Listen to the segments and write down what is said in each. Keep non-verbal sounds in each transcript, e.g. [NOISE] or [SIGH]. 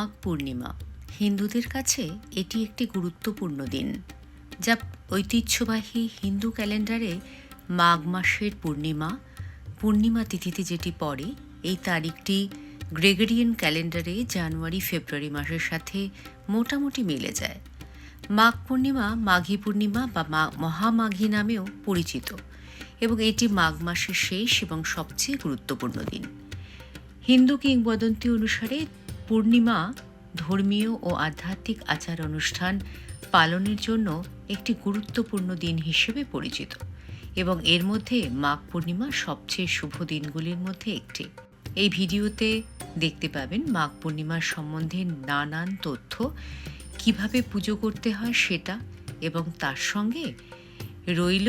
মাঘ পূর্ণিমা। হিন্দুদের কাছে এটি একটি গুরুত্বপূর্ণ দিন, যা ঐতিহ্যবাহী হিন্দু ক্যালেন্ডারে মাঘ মাসের পূর্ণিমা পূর্ণিমা তিথিতে যেটি পড়ে, এই তারিখটি গ্রেগরিয়ান ক্যালেন্ডারে জানুয়ারি ফেব্রুয়ারি মাসের সাথে মোটামুটি মিলে যায়। মাঘ পূর্ণিমা মাঘী পূর্ণিমা বা মা- মহামাঘী নামেও পরিচিত এবং এটি মাঘ মাসের শেষ এবং সবচেয়ে গুরুত্বপূর্ণ দিন। হিন্দু কিংবদন্তি অনুসারে পূর্ণিমা ধর্মীয় ও আধ্যাত্মিক আচার অনুষ্ঠান পালনের জন্য একটি গুরুত্বপূর্ণ দিন হিসেবে পরিচিত এবং এর মধ্যে মাঘ পূর্ণিমা সবচেয়ে শুভ দিনগুলির মধ্যে একটি। এই ভিডিওতে দেখতে পাবেন মাঘ পূর্ণিমার সম্বন্ধে নানান তথ্য, কীভাবে পুজো করতে হয় সেটা এবং তার সঙ্গে রইল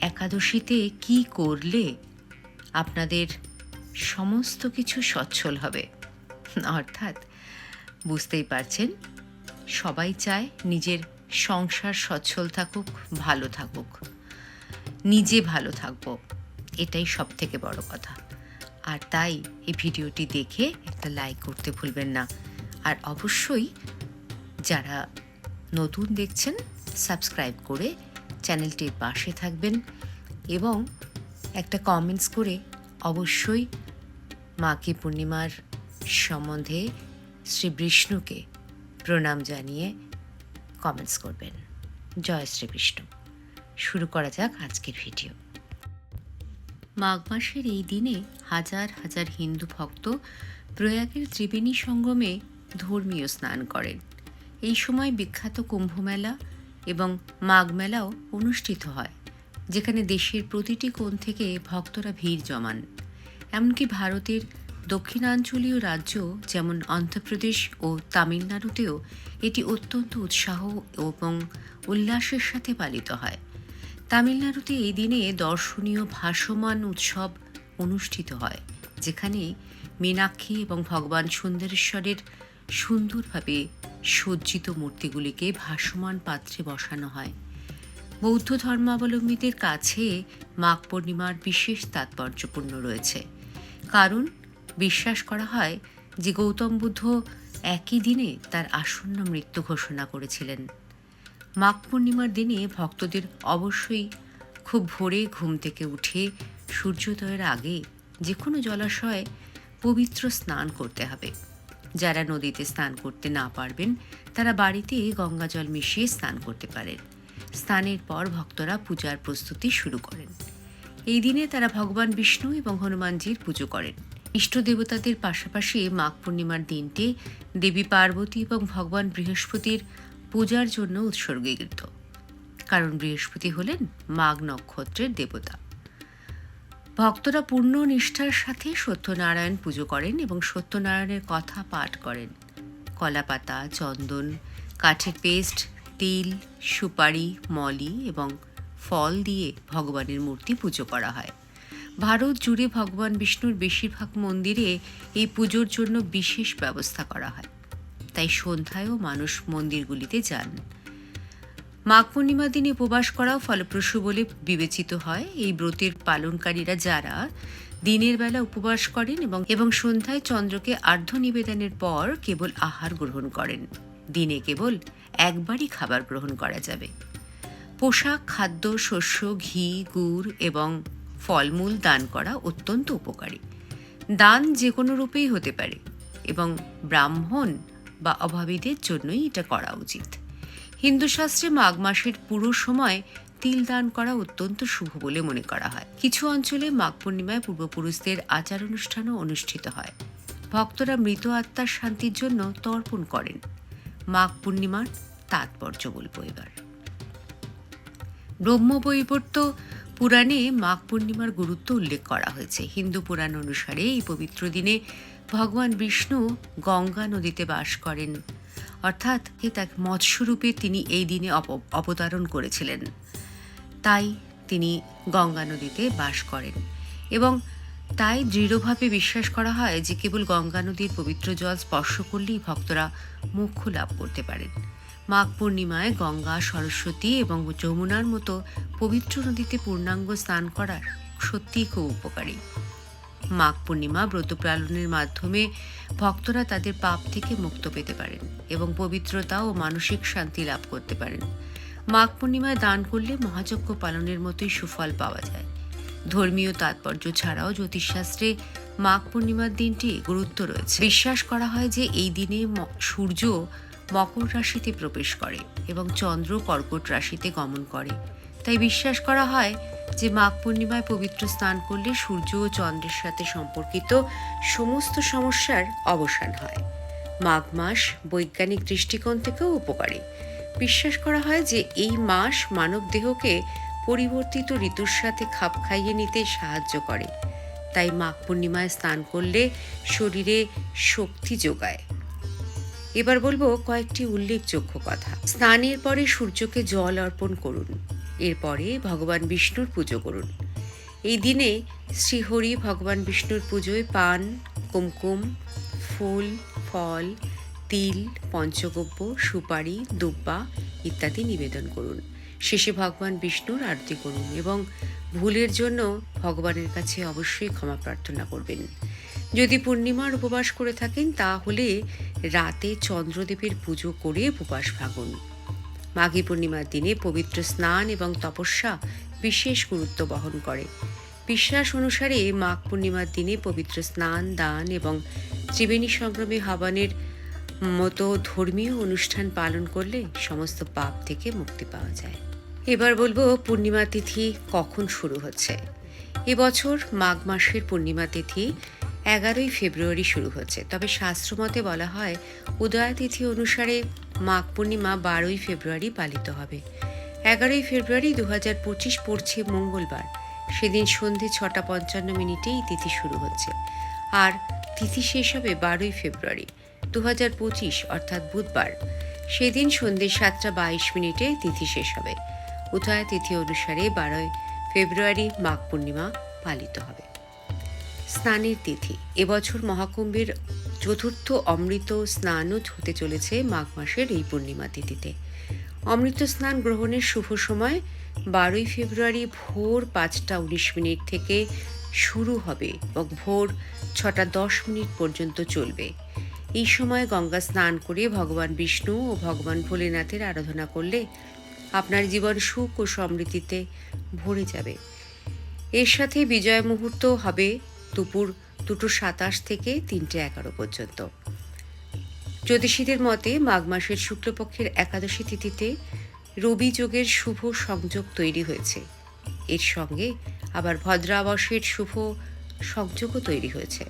একাদশীতে কি করলে আপনাদের সমস্ত কিছু সচ্ছল হবে। [LAUGHS] অর্থাৎ বুঝতেই পারছেন, সবাই চায় নিজের সংসার সচ্ছল থাকুক, ভালো থাকুক। নিজে ভালো থাকব, এটাই সব থেকে বড় কথা। আর তাই এই ভিডিওটি দেখে একটা লাইক করতে ভুলবেন না। আর অবশ্যই যারা নতুন দেখছেন সাবস্ক্রাইব করে চ্যানেলটির পাশে থাকবেন এবং একটা কমেন্টস করে অবশ্যই মাকে পূর্ণিমার সম্বন্ধে শ্রী বিষ্ণুকে প্রণাম জানিয়ে কমেন্টস করবেন। জয় শ্রী বিষ্ণু। শুরু করা যাক আজকের ভিডিও। মাঘ মাসের এই দিনে হাজার হাজার হিন্দু ভক্ত প্রয়াগের ত্রিবেণী সঙ্গমে ধর্মীয় স্নান করেন। এই সময় বিখ্যাত কুম্ভমেলা এবং মাঘ মেলাও অনুষ্ঠিত হয়, যেখানে দেশের প্রতিটি কোণ থেকে ভক্তরা ভিড় জমান। এমনকি ভারতের দক্ষিণাঞ্চলীয় রাজ্য যেমন অন্ধ্রপ্রদেশ ও তামিলনাড়ুতেও এটি অত্যন্ত উৎসাহ এবং উল্লাসের সাথে পালিত হয়। তামিলনাড়ুতে এই দিনে দর্শনীয় ভাসমান উৎসব অনুষ্ঠিত হয়, যেখানে মীনাক্ষী এবং ভগবান সুন্দরেশ্বরের সুন্দরভাবে সজ্জিত মূর্তিগুলিকে ভাসমান পাত্রে বসানো হয়। বৌদ্ধ ধর্মাবলম্বীদের কাছে মাঘ পূর্ণিমার বিশেষ তাৎপর্যপূর্ণ রয়েছে, কারণ বিশ্বাস করা হয় যে গৌতম বুদ্ধ একই দিনে তার আসন্ন মৃত্যু ঘোষণা করেছিলেন। মাঘ পূর্ণিমার দিনে ভক্তদের অবশ্যই খুব ভোরে ঘুম থেকে উঠে সূর্যোদয়ের আগে যে কোনো জলাশয়ে পবিত্র স্নান করতে হবে। যারা নদীতে স্নান করতে না পারবেন, তারা বাড়িতে গঙ্গা জল মিশিয়ে স্নান করতে পারেন। স্নানের পর ভক্তরা পূজার প্রস্তুতি শুরু করেন। এই দিনে তারা ভগবান বিষ্ণু এবং হনুমানজির পুজো করেন। ইষ্ট দেবতাদের পাশাপাশি মাঘ পূর্ণিমার দিনটি দেবী পার্বতী এবং ভগবান বৃহস্পতির পূজার জন্য উৎসর্গীকৃত, কারণ বৃহস্পতি হলেন মাঘ নক্ষত্রের দেবতা। ভক্তরা পূর্ণ নিষ্ঠার সাথে সত্যনারায়ণ পুজো করেন এবং সত্যনারায়ণের কথা পাঠ করেন। কলাপাতা, চন্দন, কাঠের পেস্ট, তিল, সুপারি, মলি এবং ফল দিয়ে ভগবানের মূর্তি পুজো করা হয়। ভারত জুড়ে ভগবান বিষ্ণুর বেশিরভাগ মন্দিরে এই পুজোর জন্য বিশেষ ব্যবস্থা করা হয়। তাই সন্ধ্যায়ও মানুষ মন্দিরগুলিতে যান। মাঘ পূর্ণিমার দিনে উপবাস করাও ফলপ্রসূ বলে বিবেচিত হয়। এই ব্রতের পালনকারীরা যারা দিনের বেলা উপবাস করেন এবং এবং সন্ধ্যায় চন্দ্রকে আর্ধ নিবেদনের পর কেবল আহার গ্রহণ করেন। দিনে কেবল একবারই খাবার গ্রহণ করা যাবে। পোশাক, খাদ্য, শস্য, ঘি, গুড় এবং ফলমূল দান করা অত্যন্ত উপকারী। দান যে কোনো রূপেই হতে পারে এবং ব্রাহ্মণ বা অভাবীদের জন্যই এটা করা উচিত। হিন্দু শাস্ত্রে মাঘ মাসের পুরো সময় তিল দান করা অত্যন্ত শুভ বলে মনে করা হয়। কিছু অঞ্চলে মাঘ পূর্ণিমায় পূর্বপুরুষদের আচার অনুষ্ঠানও অনুষ্ঠিত হয়। ভক্তরা মৃত আত্মার শান্তির জন্য তর্পণ করেন। মাঘ পূর্ণিমার তাৎপর্য বলব এবার। ব্রহ্মবৈবর্ত পুরাণে মাঘ পূর্ণিমার গুরুত্ব উল্লেখ করা হয়েছে। হিন্দু পুরাণ অনুসারে এই পবিত্র দিনে ভগবান বিষ্ণু গঙ্গা নদীতে বাস করেন। অর্থাৎ তাক মৎস্যরূপে তিনি এই দিনে অপ- অবতারণ করেছিলেন। তাই তিনি গঙ্গা নদীতে বাস করেন এবং তাই দৃঢ়ভাবে বিশ্বাস করা হয় যে কেবল গঙ্গা নদীর পবিত্র জল স্পর্শ করলেই ভক্তরা মোক্ষ লাভ করতে পারেন। মাঘ পূর্ণিমায় গঙ্গা, সরস্বতী এবং যমুনার মতো পবিত্র নদীতে পূর্ণাঙ্গ স্নান করার সত্যিই খুব উপকারী। মাঘ পূর্ণিমা ব্রত পালনের মাধ্যমে ভক্তরা তাদের পাপ থেকে মুক্ত পেতে পারেন এবং পবিত্রতা ও মানসিক শান্তি লাভ করতে পারেন। মাঘ পূর্ণিমায় দান করলে মহাযজ্ঞ পালনের মতোই সুফল পাওয়া যায়। ধর্মীয় তাৎপর্য ছাড়াও জ্যোতিষশাস্ত্রে মাঘ পূর্ণিমার দিনটি গুরুত্ব রয়েছে। বিশ্বাস করা হয় যে এই দিনে সূর্য মকর রাশিতে প্রবেশ করে এবং চন্দ্র কর্কট রাশিতে গমন করে। তাই বিশ্বাস করা হয় যে মাঘ পূর্ণিমায় পবিত্র স্নান করলে সূর্য ও চন্দ্রের সাথে সম্পর্কিত সমস্ত সমস্যার অবসান হয়। মাঘ মাস বৈজ্ঞানিক দৃষ্টিকোণ থেকেও উপকারী। বিশ্বাস করা হয় যে এই মাস মানব দেহকে পরিবর্তিত ঋতুর সাথে খাপ খাইয়ে নিতে সাহায্য করে। তাই মাঘ পূর্ণিমায় স্নান করলে শরীরে শক্তি যোগায়। এবার বলব কয়েকটি উল্লেখযোগ্য কথা। স্নানের পরে সূর্যকে জল অর্পণ করুন, এরপরে ভগবান বিষ্ণুর পুজো করুন। এই দিনে শ্রীহরি ভগবান বিষ্ণুর পুজোয় পান, কুমকুম, ফুল, ফল, তিল, পঞ্চগব্য, সুপারি, দুব্বা ইত্যাদি নিবেদন করুন। শেষে ভগবান বিষ্ণুর আরতি করুন এবং ভুলের জন্য ভগবানের কাছে অবশ্যই ক্ষমা প্রার্থনা করবেন। যদি পূর্ণিমার উপবাস করে থাকেন, তাহলে রাতে চন্দ্রদেবের পুজো করে উপবাস ভাঙুন মাঘী পূর্ণিমার দিনে পবিত্র স্নান এবং তপস্যা বিশেষ গুরুত্ব বহন করে। বিশ্বাস অনুসারে মাঘ পূর্ণিমার দিনে পবিত্র স্নান, দান এবং ত্রিবেণী সংক্রমে হাবানের মতো ধর্মীয় অনুষ্ঠান পালন করলে সমস্ত পাপ থেকে মুক্তি পাওয়া যায়। এবার বলব, পূর্ণিমা তিথি কখন শুরু হচ্ছে? এবছর মাঘ মাসের পূর্ণিমা তিথি এগারোই ফেব্রুয়ারি শুরু হচ্ছে। তবে শাস্ত্রমতে বলা হয় উদয় তিথি অনুসারে মাঘ পূর্ণিমা বারোই ফেব্রুয়ারি পালিত হবে। এগারোই ফেব্রুয়ারি দু হাজার পঁচিশ পড়ছে মঙ্গলবার। সেদিন সন্ধে ছটা পঞ্চান্ন মিনিটেই তিথি শুরু হচ্ছে। আর তিথি শেষ হবে বারোই ফেব্রুয়ারি দু হাজার পঁচিশ, অর্থাৎ বুধবার। সেদিন সন্ধে সাতটা বাইশ মিনিটে তিথি শেষ হবে। উদয় তিথি অনুসারে বারোই ফেব্রুয়ারি মাঘ পূর্ণিমা পালিত হবে। স্নানের তিথি। এবছর মহাকুম্ভের চতুর্থ অমৃত স্নানও হতে চলেছে মাঘ মাসের এই পূর্ণিমা তিথিতে। অমৃত স্নান গ্রহণের শুভ সময় বারোই ফেব্রুয়ারি ভোর পাঁচটা উনিশ মিনিট থেকে শুরু হবে এবং ভোর ছটা দশ মিনিট পর্যন্ত চলবে। এই সময় গঙ্গা স্নান করে ভগবান বিষ্ণু ও ভগবান ভোলেনাথের আরাধনা করলে আপনার জীবন সুখ ও সমৃদ্ধিতে ভরে যাবে। এর সাথে বিজয় মুহূর্ত হবে দুপুর দুটো সাতাশ থেকে তিনটে এগারো পর্যন্ত। জ্যোতিষীদের মতে মাঘ মাসের শুক্লপক্ষের একাদশী তিথিতে রবি যোগের শুভ সংযোগ তৈরি হয়েছে। এর সঙ্গে আবার ভদ্রাবশের শুভ সংযোগও তৈরি হয়েছে।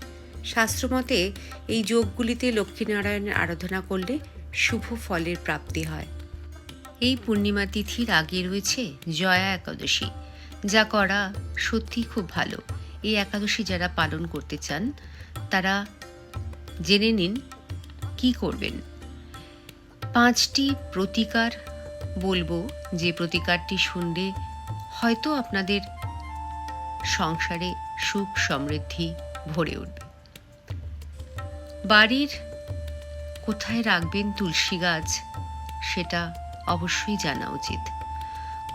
শাস্ত্রমতে এই যোগগুলিতে লক্ষ্মীনারায়ণের আরাধনা করলে শুভ ফলের প্রাপ্তি হয়। এই পূর্ণিমা তিথির আগে রয়েছে জয়া একাদশী, যা করা সত্যি খুব ভালো। এই একাদশী যারা পালন করতে চান, তারা জেনে নিন কি করবেন। পাঁচটি প্রতিকার বলব। যে প্রতিকারটি শুনলে হয়তো আপনাদের সংসারে সুখ সমৃদ্ধি ভরে উঠবে। বাড়ির কোথায় রাখবেন তুলসী গাছ, সেটা অবশ্যই জানা উচিত।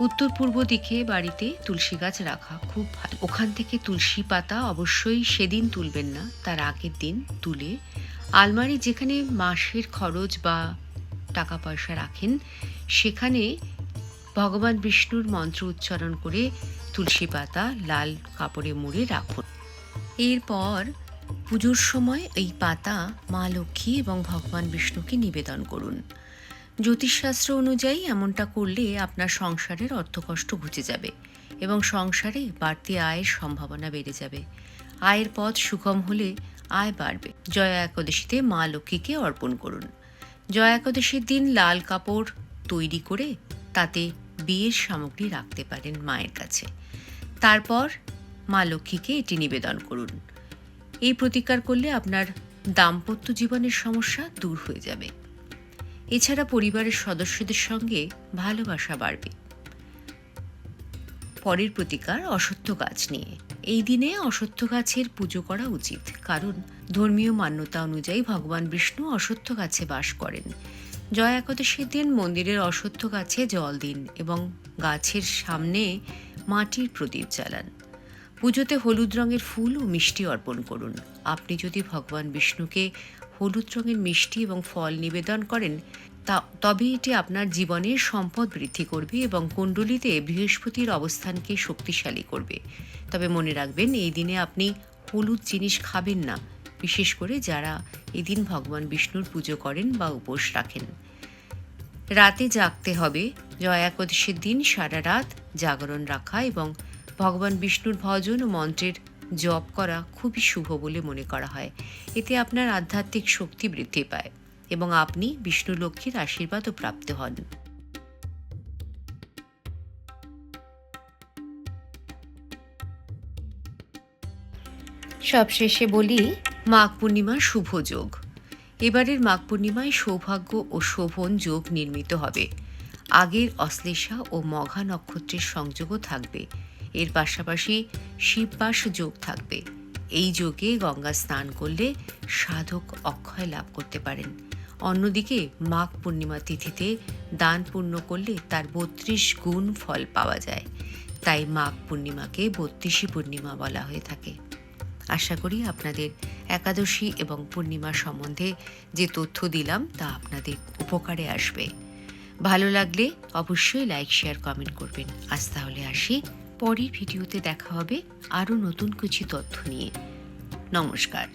উত্তর পূর্ব দিকে বাড়িতে তুলসী গাছ রাখা খুব ভালো। ওখান থেকে তুলসী পাতা অবশ্যই সেদিন তুলবেন না, তার আগের দিন তুলে আলমারি যেখানে মাসের খরচ বা টাকা পয়সা রাখেন, সেখানে ভগবান বিষ্ণুর মন্ত্র উচ্চারণ করে তুলসী পাতা লাল কাপড়ে মুড়ে রাখুন। এরপর পুজোর সময় এই পাতা মা লক্ষ্মী এবং ভগবান বিষ্ণুকে নিবেদন করুন। জ্যোতিষশাস্ত্র অনুযায়ী এমনটা করলে আপনার সংসারের অর্থকষ্ট ঘুচে যাবে এবং সংসারে বাড়তি আয়ের সম্ভাবনা বেড়ে যাবে। আয়ের পথ সুগম হলে আয় বাড়বে। জয়া একাদশীতে মা লক্ষ্মীকে অর্পণ করুন। জয়া একাদশীর দিন লাল কাপড় তৈরি করে তাতে বিয়ের সামগ্রী রাখতে পারেন মায়ের কাছে। তারপর মা লক্ষ্মীকে এটি নিবেদন করুন। এই প্রতিকার করলে আপনার দাম্পত্য জীবনের সমস্যা দূর হয়ে যাবে। এছাড়া পরিবারের সদস্যদের সঙ্গে ভালোবাসা বাড়বে। পরের প্রতিকার অসত্য গাছ নিয়ে। এই দিনে অসত্য গাছের পুজো করা উচিত, কারণ ধর্মীয় মান্যতা অনুযায়ী ভগবান বিষ্ণু অসত্য গাছে বাস করেন। জয় একাদশীর দিন মন্দিরের অসত্য গাছে জল দিন এবং গাছের সামনে মাটির প্রদীপ জ্বালান। পুজোতে হলুদ রঙের ফুল ও মিষ্টি অর্পণ করুন। আপনি যদি ভগবান বিষ্ণুকে হলুদ রঙের মিষ্টি এবং ফল নিবেদন করেন, তা তবে এটি আপনার জীবনের সম্পদ বৃদ্ধি করবে এবং কুণ্ডলিতে বৃহস্পতির অবস্থানকে শক্তিশালী করবে। তবে মনে রাখবেন, এই দিনে আপনি হলুদ জিনিস খাবেন না, বিশেষ করে যারা এদিন ভগবান বিষ্ণুর পুজো করেন বা উপোস রাখেন। রাতে জাগতে হবে, জয়া একাদশীর দিন সারা রাত জাগরণ রাখা এবং ভগবান বিষ্ণুর ভজন ও মন্ত্রের জপ করা খুবই শুভ বলে মনে করা হয়। এতে আপনার আধ্যাত্মিক শক্তি বৃদ্ধি পায় এবং আপনি বিষ্ণু লক্ষ্মীর আশীর্বাদও প্রাপ্ত হন। সবশেষে বলি, মাঘ পূর্ণিমার শুভ যোগ। এবারের মাঘ পূর্ণিমায় সৌভাগ্য ও শোভন যোগ নির্মিত হবে। আগের অশ্লেষা ও মঘা নক্ষত্রের সংযোগও থাকবে। এর পাশাপাশি শিববাস যোগ থাকবে। এই যোগে গঙ্গা স্নান করলে সাধক অক্ষয় লাভ করতে পারেন। অন্যদিকে মাঘ পূর্ণিমা তিথিতে দান পূর্ণ করলে তার বত্রিশ গুণ ফল পাওয়া যায়। তাই মাঘ পূর্ণিমাকে বত্রিশী পূর্ণিমা বলা হয়ে থাকে। আশা করি আপনাদের একাদশী এবং পূর্ণিমা সম্বন্ধে যে তথ্য দিলাম তা আপনাদের উপকারে আসবে। ভালো লাগলে অবশ্যই লাইক, শেয়ার, কমেন্ট করবেন। আজ তাহলে আসি। পরের ভিডিওতে দেখা হবে আরও নতুন কিছু তথ্য নিয়ে। নমস্কার।